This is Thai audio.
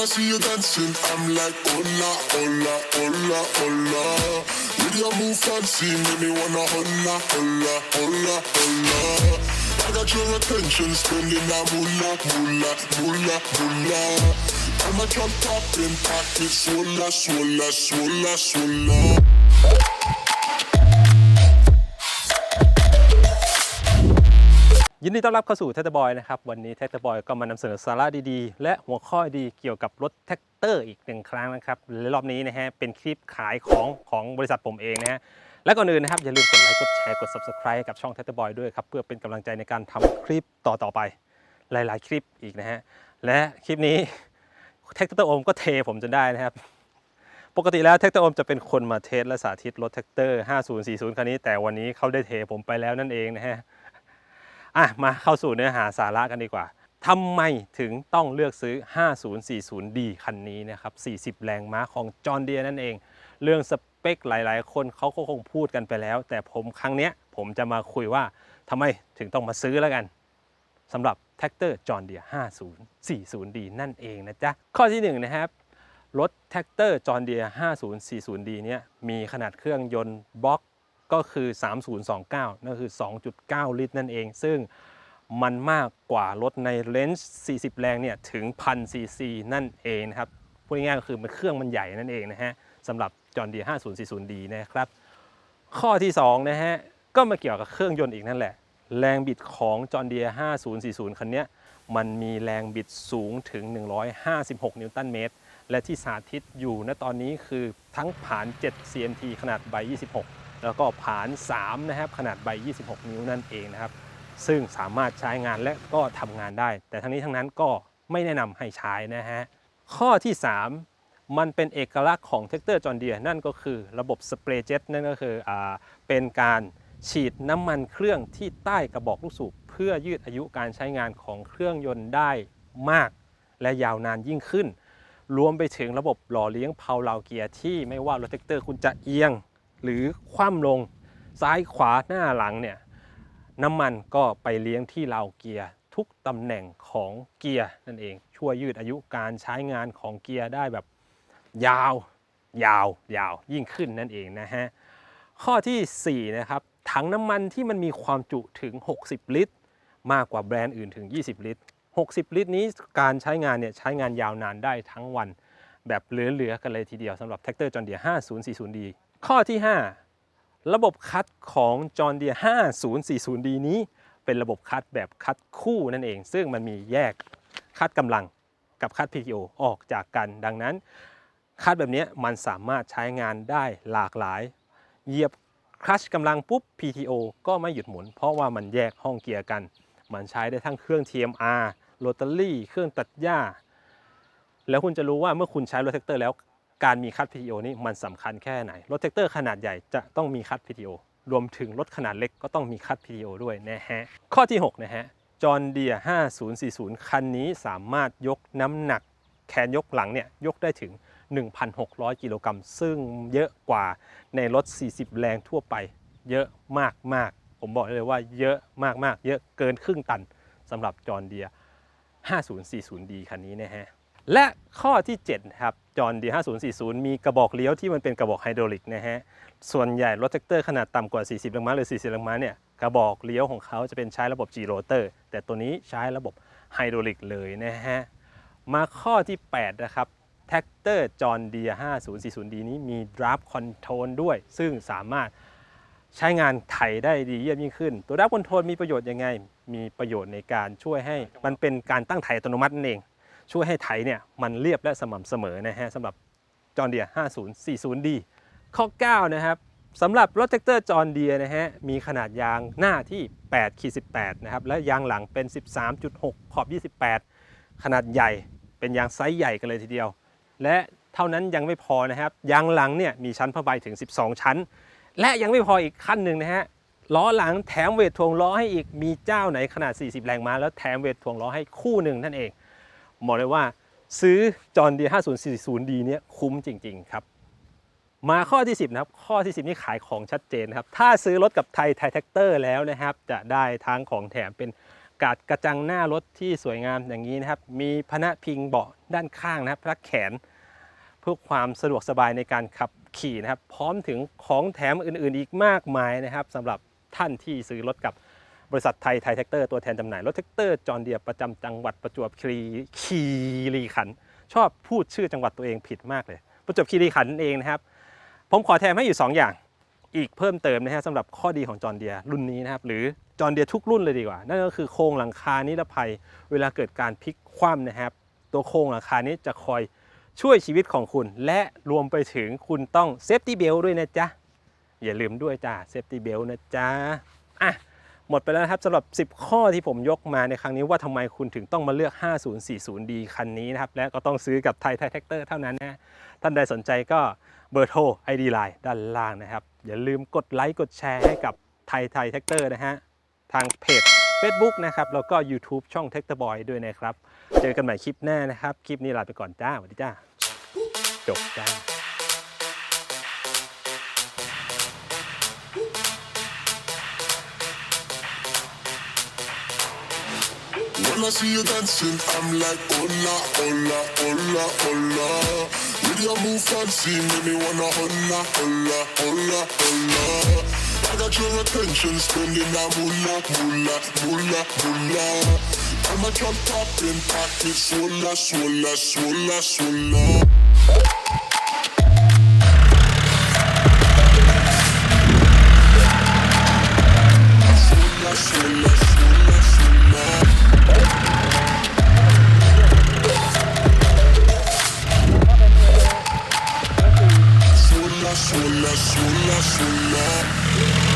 I see you dancing, I'm like, hola, hola, hola, hola. With your move fancy, make me wanna hola, hola, hola, hola. I got your attention, spending that moolah, moolah, moolah, moolah. I'm a drop popping pocket, swola, swola, swola, swola. ยินดีต้อนรับเข้าสู่เทสบอยนะครับ วันนี้เทสบอยก็มานำเสนอสาระดีๆ และหัวข้อดีเกี่ยวกับรถแท็กเตอร์อีกหนึ่งครั้งนะครับและรอบนี้นะฮะเป็นคลิปขายของของบริษัทผมเองนะฮะและก่อนอื่นนะครับ อย่าลืมกดไลค์กดแชร์กด subscribe กับช่องเทสบอยด้วยครับ เพื่อเป็นกำลังใจในการทำคลิปต่อๆไปหลายๆ คลิปอีกนะฮะและคลิปนี้แท็กเตอร์โอมก็เทผมจนได้นะครับปกติแล้วแท็กเตอร์โอมจะเป็นคนมาเทสและสาธิตรถแท็กเตอร์5040คันนี้แต่วันนี้เขาได้เทผมไปแล้วนั่นเองนะฮะ อะมาเข้าสู่เนื้อหาสาระกันดีกว่าทำไมถึงต้องเลือกซื้อ 5040D คันนี้นะครับ 40 แรงม้าของจอห์นเดียนั่นเอง เรื่องสเปคหลาย ๆ คนเขาก็คงพูดกันไปแล้ว แต่ผมครั้งเนี้ยผมจะมาคุยว่าทำไมถึงต้องมาซื้อแล้วกันสำหรับแท็กเตอร์จอห์นเดีย 5040D นั่นเอง นะจ๊ะ ข้อที่ 1 นะครับ รถแท็กเตอร์จอห์นเดีย 5040D เนี่ยมีขนาดเครื่องยนต์บล็อก ก็คือ 3029 นั่นคือ 2.9 ลิตรนั่นเอง ซึ่งมันมากกว่ารถในเลนส์40 แรงเนี่ยถึง1,000ซีซีนั่นเองนะครับพูดง่ายๆก็คือมันเครื่องมันใหญ่นั่นเองนะฮะสำหรับจอห์นดี 5040D นะครับ ข้อที่2นะฮะก็มาเกี่ยวกับเครื่องยนต์อีกนั่นแหละ แรงบิดของจอห์นเดีย5040 คันเนี้ยมันมีแรงบิดสูงถึง 156 นิวตันเมตร และที่สาธิตอยู่ณตอนนี้คือทั้งผ่าน 7 CMT ขนาดใบ 26 แล้วก็ผาน 3 นะครับ ขนาดใบ 26 นิ้วนั่นเองนะครับ ซึ่งสามารถใช้งานและก็ทำงานได้ แต่ทั้งนี้ทั้งนั้นก็ไม่แนะนำให้ใช้นะฮะ ข้อที่ 3 มันเป็นเอกลักษณ์ของเทคเตอร์จอ n เดียนั่นก็คือระบบสเปรย์เจ็ตนั่นก็คืออเป็นการฉีดน้ำมันเครื่องที่ใต้กระบอกลูกสูบเพื่อยืดอายุการใช้งานของเครื่องยนต์ได้มาก และยาวนานยิ่งขึ้น รวมไปถึงระบบหล่อเลี้ยงเพาเหลาเกียร์ที่ไม่ว่ารถแท็กเตอร์คุณจะเอียง หรือคว่ำลงซ้ายขวาหน้าหลังเนี่ยน้ำมันก็ไปเลี้ยงที่เหลาเกียร์ทุกตำแหน่งของเกียร์นั่นเอง ช่วยยืดอายุการใช้งานของเกียร์ได้แบบยาว ยาว ยาวยิ่งขึ้นนั่นเองนะฮะ ข้อทีสี่ 4 นะครับ ถังน้ำมันที่มันมีความจุถึง 60 ลิตร มากกว่าแบรนด์อื่นถึง 20 ลิตร 60 ลิตรนี้การใช้งานเนี่ยใช้งานยาวนานได้ทั้งวัน แบบเหลือๆกันเลยทีเดียวสำหรับแท็กเตอร์จอ n เดีย 5040D ข้อที่ 5 ระบบคัดของจอ n เดีย 5040D นี้ เป็นระบบคัดแบบคัดคู่นั่นเอง ซึ่งมันมีแยกคัดกำลังกับคัด PTO ออกจากกัน ดังนั้นคัดแบบนี้มันสามารถใช้งานได้หลากหลาย เหยียบคลัชกำลังปุ๊บ PTO ก็ไม่หยุดหมุน เพราะว่ามันแยกห้องเกียร์กัน มันใช้ได้ทั้งเครื่อง TMR โรตารี่ เครื่องตัดหญ้า แล้วคุณจะรู้ว่าเมื่อคุณใช้รถแท็กเตอร์แล้ว การมีคัด PTO นี่มันสำคัญแค่ไหน รถแท็กเตอร์ขนาดใหญ่จะต้องมีคัด PTO รวมถึงรถขนาดเล็กก็ต้องมีคัด PTO ด้วยนะฮะ ข้อที่ 6 นะฮะจอ n เดีย5040 คันนี้สามารถยกน้ำหนักแขนยกหลังเนี่ยยกได้ถึง 1,600 กิโลกรัมซึ่งเยอะกว่าในรถ 40 แรงทั่วไป เยอะมากมากๆผมบอกเลยว่าเยอะมากมากๆเยอะเกินครึ่งตันสำหรับจอ n เดีย 5040D คันนี้นะฮะ และข้อที่7ครับจอ n เดีย5040 มีกระบอกเลี้ยวที่มันเป็นกระบอกไฮดรอลิกนะฮะ ส่วนใหญ่รถแท็กเตอร์ขนาดต่ำกว่า 40แรงม้าหรือ 40แรงม้าเนี่ยกระบอกเลี้ยวของเขาจะเป็นใช้ระบบ G rotor แต่ตัวนี้ใช้ระบบไฮดรอลิกเลยนะฮะ มาข้อที่ 8 นะครับแท็กเตอร์จอ n เดีย 5040D นี้มี Draft Control ด้วย ซึ่งสามารถใช้งานไถได้ดีเยี่ยมยิ่งขึ้น ตัว Draft Control มีประโยชน์ยังไง มีประโยชน์ในการช่วยให้มันเป็นการตั้งไถอัตโนมัตินั่นเอง ช่วยให้ไถเนี่ยมันเรียบและสม่ำเสมอนะฮะสำหรับจอ n เดีย 5040D ข้อ 9 นะครับสำหรับรถแท็กเตอร์จอ n เดียนะฮะมีขนาดยางหน้าที่8ขีด18นะครับและยางหลังเป็น 13.6 ขอบ 28 ขนาดใหญ่เป็นยางไซส์ใหญ่กันเลยทีเดียว และเท่านั้นยังไม่พอนะครับยางหลังเนี่ยมีชั้นผ้าใบถึง 12 ชั้น และยังไม่พออีกขั้นหนึ่งนะฮะล้อหลังแถมเวทถ่วงล้อให้อีกมีเจ้าไหนขนาด 40 แรงม้าแล้วแถมเวทถ่วงล้อให้คู่หนึ่งนั่นเอง บอกเลยว่า ซื้อจอ n เดี 5040D เนี่ยคุ้มจริง ๆ ครับ มาข้อที่ 10 นะครับ ข้อที่ 10 นี่ขายของชัดเจนครับ ถ้าซื้อรถกับไทยไทยแท็กเตอร์แล้วนะครับ จะได้ทั้งของแถมเป็นกาศกระจังหน้ารถที่สวยงามอย่างนี้นะครับ มีพนักพิงเบาะด้านข้างนะครับพักแขน เพื่อความสะดวกสบายในการขับขี่นะครับ พร้อมถึงของแถมอื่นๆ อีกมากมายนะครับสำหรับท่านที่ซื้อรถกับ บริษัทไทยไทยแท็กเตอร์ตัวแทนจำหน่ายรถแท็กเตอร์จอห์นเดียประจำจังหวัดประจวบคีรีคีรีขันธ์ชอบพูดชื่อจังหวัดตัวเองผิดมากเลย ประจวบคีรีขันธ์นั่นเองนะครับ ผมขอแถมให้อยู่ 2 อย่างอีกเพิ่มเติมนะฮะสำหรับข้อดีของจอห์นเดียรุ่นนี้นะครับ หรือจอห์นเดียทุกรุ่นเลยดีกว่า นั่นก็คือโครงหลังคานิรภัย เวลาเกิดการพลิกคว่ำนะครับ ตัวโครงหลังคานี้จะคอยช่วยชีวิตของคุณ และรวมไปถึงคุณต้องเซฟตี้เบลด้วยนะจ๊ะ อย่าลืมด้วยจ้าเซฟตี้เบลนะจ๊ะอะ หมดไปแล้วนะครับสำหรับ 10 ข้อที่ผมยกมาในครั้งนี้ว่าทำไมคุณถึงต้องมาเลือก 5040D คันนี้นะครับ และก็ต้องซื้อกับไทยไทยแท็กเตอร์เท่านั้นนะท่านใดสนใจก็เบอร์โทร ID Line ด้านล่างนะครับ อย่าลืมกดไลค์กดแชร์ให้กับไทยไทยแท็กเตอร์นะฮะ ทางเพจ Facebook นะครับ แล้วก็ YouTube ช่อง t e c t o r Boy ด้วยนะครับ เจอกันใหม่คลิปหน้านะครับ คลิปนี้ลาไปก่อนจ้าสวัสดีจ้าจบจ้า When I see you dancing, I'm like, hola, hola, hola, hola. With your move fancy, make me wanna hola, hola, hola, hola. I got your attention, spending that moolah, moolah, moolah, moolah. I'm a drop popping, pocket, swola, swola, swola, swola. Swola, sola, sola, sola.